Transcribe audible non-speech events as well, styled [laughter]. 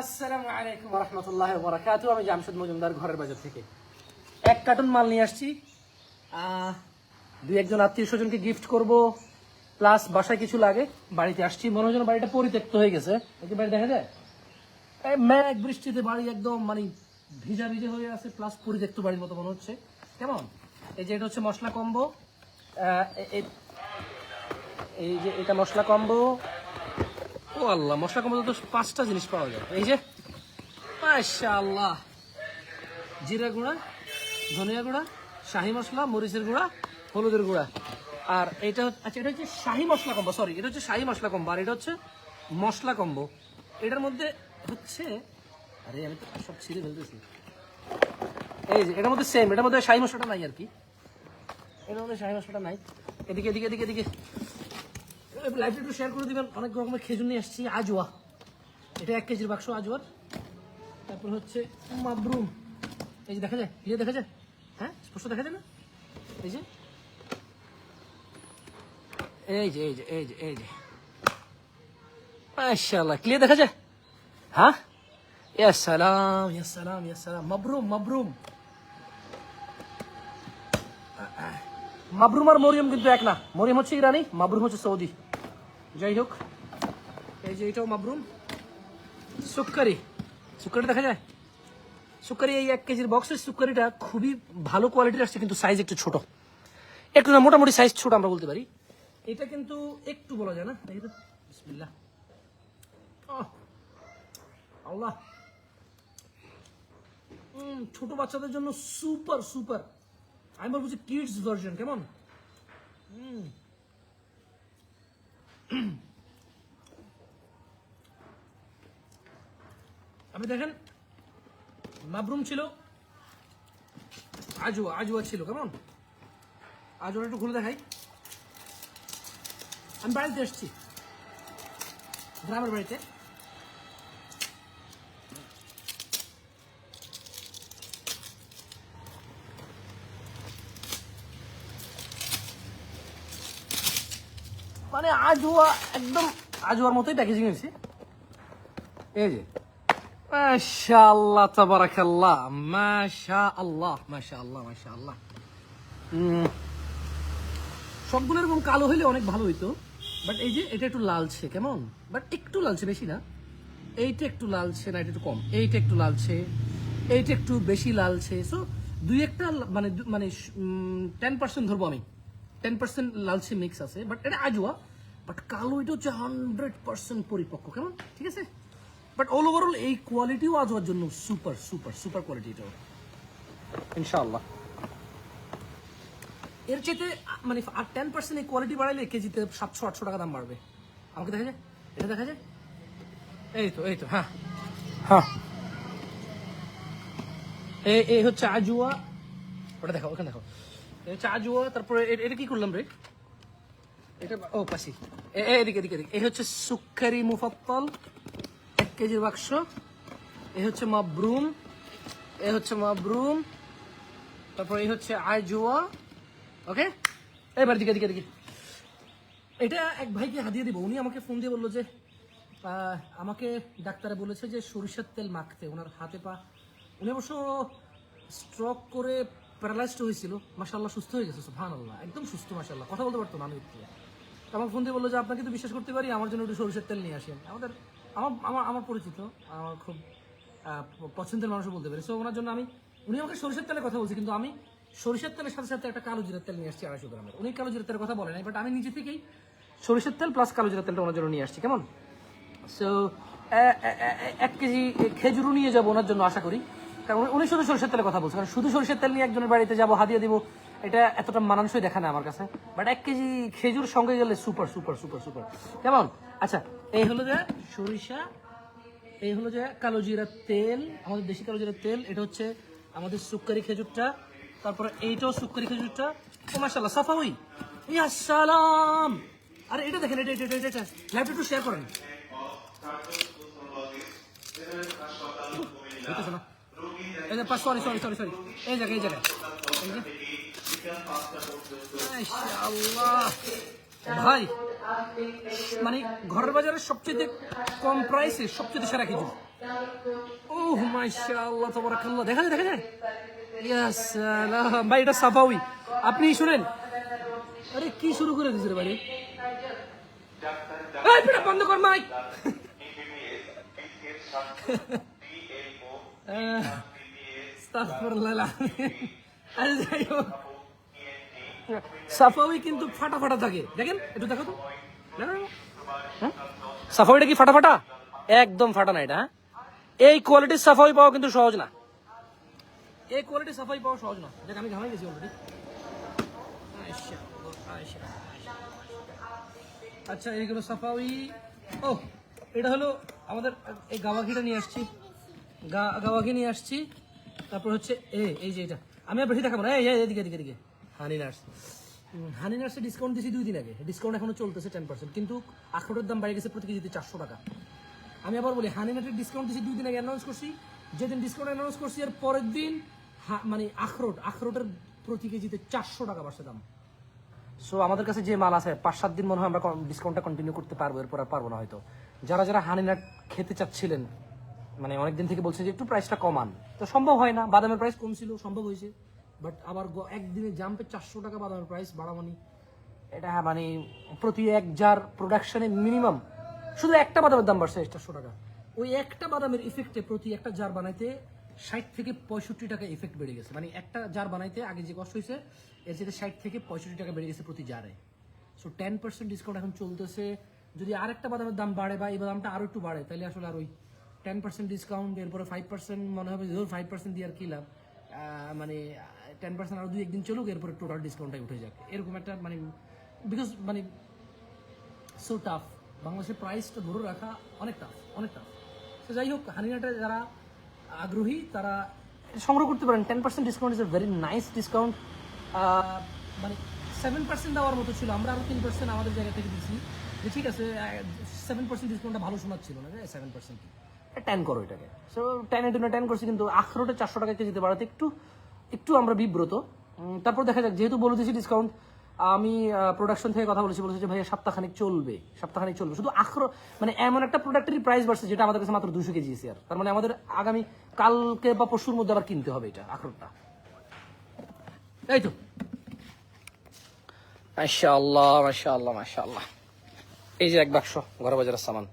আসসালামু আলাইকুম রহমতুল্লাহ বরাকাত আমি জামশেদ মজুমদার ঘরের বাজার থেকে। এক কার্টুন মাল নিয়ে আসছি। দুই একজন আত্মীয় স্বজনকে গিফট করব। প্লাস বাসায় কিছু লাগে, বাড়িতে আসছি। মনে হয় বাড়িটা পরিত্যক্ত হয়ে গেছে। একটু বাড়ি দেখা যায়? মেঘ বৃষ্টিতে বাড়ি একদম মানে ভিজা ভিজে হয়ে আছে প্লাস পরিত্যক্ত বাড়ির মতো মনে হচ্ছে। কেমন? এই যে এটা হচ্ছে মশলা কম্বো। এই যে এটা মশলা কম্বো। ও আল্লাহ, মশলা কম্বো তো পাঁচটা জিনিস পাওয়া যায়। এই যে, মাশাআল্লাহ। জিরা গুঁড়া, ধনিয়া গুঁড়া, শাহি মশলা, মরিচের গুঁড়া, হলুদের গুঁড়া। আর এটা আচ্ছা এটা হচ্ছে শাহি মশলা কম্বো সরি এটা হচ্ছে শাহি মশলা কম্বো, আর এটা হচ্ছে মশলা কম্বো। এটার মধ্যে হচ্ছে, আরে আমি তো সব ছিঁড়ে ফেলতেছি। এই যে, এটার মধ্যে সেম এটার মধ্যে শাহি মশলাটা নাই আর কি। এটার মধ্যে শাহি মশলাটা নাই। এদিকে এদিকে এদিকে এদিকে। লাইভটা একটু শেয়ার করে দিবেন। অনেক রকমের খেজুর নিয়ে আসছি আজওয়া এটা এক কেজির বাক্স আজওয়ার তারপর হচ্ছে মাবরুম। এই যে দেখা যায়? ক্লিয়ার দেখা যায়? হ্যাঁ? স্পষ্ট দেখা যায় না? এই যে। এই যে এই যে এই যে এই যে। মাশাআল্লাহ ক্লিয়ার দেখা যায়? হ্যাঁ? ইয়া সালাম ইয়া সালাম ইয়া সালাম। মাবরুম মাবরুম। মাবরুম আর মরিয়ম কিন্তু এক না। মরিয়ম হচ্ছে ইরানি মাবরুম হচ্ছে সৌদি। যাই হোক এই যে এটাও মাবরুম। সুক্কারি। সুক্কারি দেখা যায়? সুক্কারি এই এক কেজির বক্সের সুক্কারিটা খুবই ভালো কোয়ালিটির আসছে কিন্তু সাইজ একটু ছোট। একটু না মোটামুটি সাইজ ছোট আমরা বলতে পারি। এটা কিন্তু একটু বলা যায় না। দেখি তো বিসমিল্লাহ। আহ, আল্লাহ। ছোট বাচ্চাদের জন্য সুপার সুপার আমি বলব যে কিডস ভার্সন কেমন। আপনি দেখেন, মাবরুম ছিল, আজুয়া আজুয়া ছিল, কেমন? আজুয়া একটু খুলে দেখাই। আমি বাড়িতে এসছি, গ্রামের বাড়িতে। মানে আজুয়া একদম আজুয়ার মতোই প্যাকেজিং হয়েছে। এই যে মাশাআল্লাহ তাবারাকাল্লাহ মাশাআল্লাহ মাশাআল্লাহ মাশাআল্লাহ। উম, সবগুলো এরকম কালো হইলে অনেক ভালো হইতো বাট এই যে এটা একটু লালছে কেমন? বাট একটু লালছে বেশি না। এইটা একটু লালছে না এটা একটু কম। এইটা একটু লালছে এইটা একটু বেশি লালছে। সো দুই একটা মানে মানে টেন পার্সেন্ট ধরবো আমি। টেন পার্সেন্ট লালচে মিক্স আছে বাট এটা আজুয়া বাট কালো এটা হচ্ছে হান্ড্রেড পার্সেন্ট পরিপক্ক কেমন? ঠিক আছে? বাট অল ওভারঅল এই কোয়ালিটিও আজওয়ার জন্য সুপার সুপার সুপার কোয়ালিটি এটাও। ইনশাআল্লাহ। এর চেয়ে মানে আর টেন পার্সেন্ট এই কোয়ালিটি বাড়াইলে কেজিতে সাতশো আটশো টাকা দাম বাড়বে। আমাকে দেখা যায়? এটা দেখা যায়? এই তো এই তো হ্যাঁ। হ্যাঁ। এই এই হচ্ছে আজুয়া ওটা দেখো ওখানে দেখো হচ্ছে আজুয়া তারপরে এটা কি করলাম রে? এটা ও, পাশি। এদিকে এদিকে এদিকে। এই হচ্ছে সুক্কারি মুফাত্তল, এক কেজির বাক্স। এ হচ্ছে মাবরুম। এ হচ্ছে মাবরুম। তারপর এই হচ্ছে আজুয়া ওকে? এবার দিকে দিকে দিকে। এটা এক ভাইকে হাতিয়ে দিব। উনি আমাকে ফোন দিয়ে বলল যে আমাকে ডাক্তারে বলেছে যে সরিষার তেল মাখতে। ওনার হাতে পা উনি অবশ্য স্ট্রোক করে প্যারালাইজড হয়েছিল মাসাল্লাহ সুস্থ হয়ে গেছে ভান আল্লাহ একদম সুস্থ মাসাল্লাহ কথা বলতে পারতো না আমি উঠতে। আমাকে ফোন দিয়ে বলল যে, আপনাকে তো বিশ্বাস করতে পারি, আমার জন্য একটু সরিষার তেল নিয়ে আসেন। আমাদের, আমার আমার আমার পরিচিত, আমার খুব পছন্দের মানুষও বলতে পারি। সো ওনার জন্য আমি, উনি আমাকে সরিষার তেলের কথা বলছি, কিন্তু আমি সরিষার তেলের সাথে সাথে একটা কালো জিরার তেল নিয়ে আসছি আড়াইশো গ্রামের। উনি কালো জিরার তেলের কথা বলে নাই বাট আমি নিজে থেকেই সরিষার তেল প্লাস কালো জিরার তেলটা ওনার জন্য নিয়ে আসছি। কেমন? সো এক কেজি খেজুরও নিয়ে যাব ওনার জন্য আশা করি। কারণ উনি- শুধু সরিষার তেলের কথা বলছে। কারণ শুধু সরিষার তেল নিয়ে একজনের বাড়িতে যাব হাতিয়ে দিব এটা এতটা মানানসই দেখা না আমার কাছে। বাট এক কেজি খেজুর সঙ্গে গেলে সুপার সুপার সুপার সুপার কেমন? আচ্ছা এই হলো যে সরিষা এই হলো যে কালো জিরার তেল আমাদের দেশি কালো জিরার তেল এটা হচ্ছে আমাদের সুক্কারি খেজুরটা তারপরে এইটাও সুক্কারি খেজুরটা। ও মাশাল্লাহ সাফাউই। ইয়া সালাম! আরে এটা দেখেন এটা এটা এটা এটা লাইভটা একটু শেয়ার করেন। না? এই যে সরি সরি সরি সরি এই জায়গায় এই যে। ভাই মানে ঘরের বাজারে সবচেয়ে কম প্রাইসে সবচেয়ে সেরা খেজুর। ও তাবারাকাল্লাহ। দেখা যায় দেখা যায়? ভাই এটা সাফাউই। আপনি শুনেন? আরে কি শুরু করে দিয়েছে রে ভাই? এই পিটা বন্ধ কর মাইক। [laughs] সাফাউই কিন্তু ফাটা ফাটা থাকে। দেখেন একটু দেখো তো। হ্যাঁ? সাফাউইটা কি ফাটা ফাটা? একদম ফাটা না এটা হ্যাঁ? এই কোয়ালিটির সাফাই পাওয়া কিন্তু সহজ না। এই কোয়ালিটির সাফাই পাওয়া সহজ না। দেখ আমি ঘামাই গেছি অলরেডি আচ্ছা এইগুলো সাফাই ও এটা হলো আমাদের এই গাওয়াঘিটা নিয়ে আসছি। গা- গাওয়াঘি নিয়ে আসছি। তারপর হচ্ছে এ, এই যে এটা। আমি আর বেশি দেখাবো না। এই এদিকে এদিকে এদিকে। হানি নার্স। হানি নার্সে ডিসকাউন্ট দিয়েছি দুই দিন আগে। ডিসকাউন্ট এখনও চলতেছে টেন পার্সেন্ট কিন্তু আখরোটের দাম বেড়ে গেছে প্রতি কেজিতে চারশো টাকা। আমি আবার বলি, হানি নাটের ডিসকাউন্ট দিয়েছি দুই দিন আগে অ্যানাউন্স করছি। যেদিন ডিসকাউন্ট অ্যানাউন্স করছি, এর পরের দিন মানে আখরোট, আখরোটের প্রতি কেজিতে চারশো টাকা বাড়ছে দাম। সো আমাদের কাছে যে মাল আছে পাঁচ সাত দিন মনে হয় আমরা ডিসকাউন্টটা কন্টিনিউ করতে পারব। এরপর আর পারব না হয়তো। যারা যারা হানি নাট খেতে চাচ্ছিলেন মানে অনেকদিন থেকে বলছে যে একটু প্রাইসটা কমান। তো সম্ভব হয় না, বাদামের প্রাইস কম ছিল সম্ভব হয়েছে। বাট আবার একদিনে জাম্পে চারশো টাকা বাদামের প্রাইস বাড়াবানি। এটা মানে প্রতি এক জার প্রোডাকশনে মিনিমাম শুধু একটা বাদামের দাম বাড়ছে, চারশো টাকা। ওই একটা বাদামের ইফেক্টে প্রতি একটা জার বানাইতে ষাট থেকে পঁয়ষট্টি টাকা ইফেক্ট বেড়ে গেছে। মানে একটা জার বানাইতে আগে যে কষ্ট হয়েছে, এর সাথে ষাট থেকে পঁয়ষট্টি টাকা বেড়ে গেছে প্রতি জারে সো টেন পার্সেন্ট ডিসকাউন্ট এখন চলতেছে। যদি আরেকটা বাদামের দাম বাড়ে বা এই বাদামটা আরও একটু বাড়ে, তাহলে আসলে আর ওই টেন পার্সেন্ট ডিসকাউন্ট এরপরে ফাইভ পার্সেন্ট মনে হবে ধরুন ফাইভ পার্সেন্ট দিয়ে আর কি লাভ। মানে টেন পার্সেন্ট আরও দুই একদিন চলুক, এরপরে টোটাল ডিসকাউন্টটাই উঠে যাক। এরকম একটা মানে বিকজ মানে সো টাফ বাংলাদেশের প্রাইসটা ধরে রাখা অনেক টাফ অনেক টাফ তো যাই হোক, হানিনাটা যারা আগ্রহী, তারা সংগ্রহ করতে পারেন। Ten percent discount is a very nice discount মানে সেভেন পার্সেন্ট দেওয়ার মতো ছিল। আমরা আরও তিন পার্সেন্ট আমাদের জায়গা থেকে দিচ্ছি যে ঠিক আছে সেভেন পার্সেন্ট ডিসকাউন্টটা ভালো শোনাচ্ছিল না সেভেন পার্সেন্ট টেন করো এটাকে। সো টেন এর জন্য টেন করছি, কিন্তু আখরোটে চারশো টাকা কেজিতে বাড়াতে একটু একটু আমরা বিব্রত। তারপর দেখা যাক, যেহেতু বলে দিয়েছি ডিসকাউন্ট আমি প্রোডাকশন থেকে কথা বলেছি বলেছি যে ভাইয়া সপ্তাহখানিক চলবে সপ্তাহখানিক চলবে। শুধু আখরো মানে এমন একটা প্রোডাক্টেরই প্রাইস বাড়ছে যেটা আমাদের কাছে মাত্র দুশো কেজি এসে আর। তার মানে আমাদের আগামী কালকে বা পরশুর মধ্যে আবার কিনতে হবে এটা আখরোটটা এই তো। মাশাআল্লাহ মাশাআল্লাহ মাশাআল্লাহ। এই যে এক বাক্স, ঘর বাজারের সামান।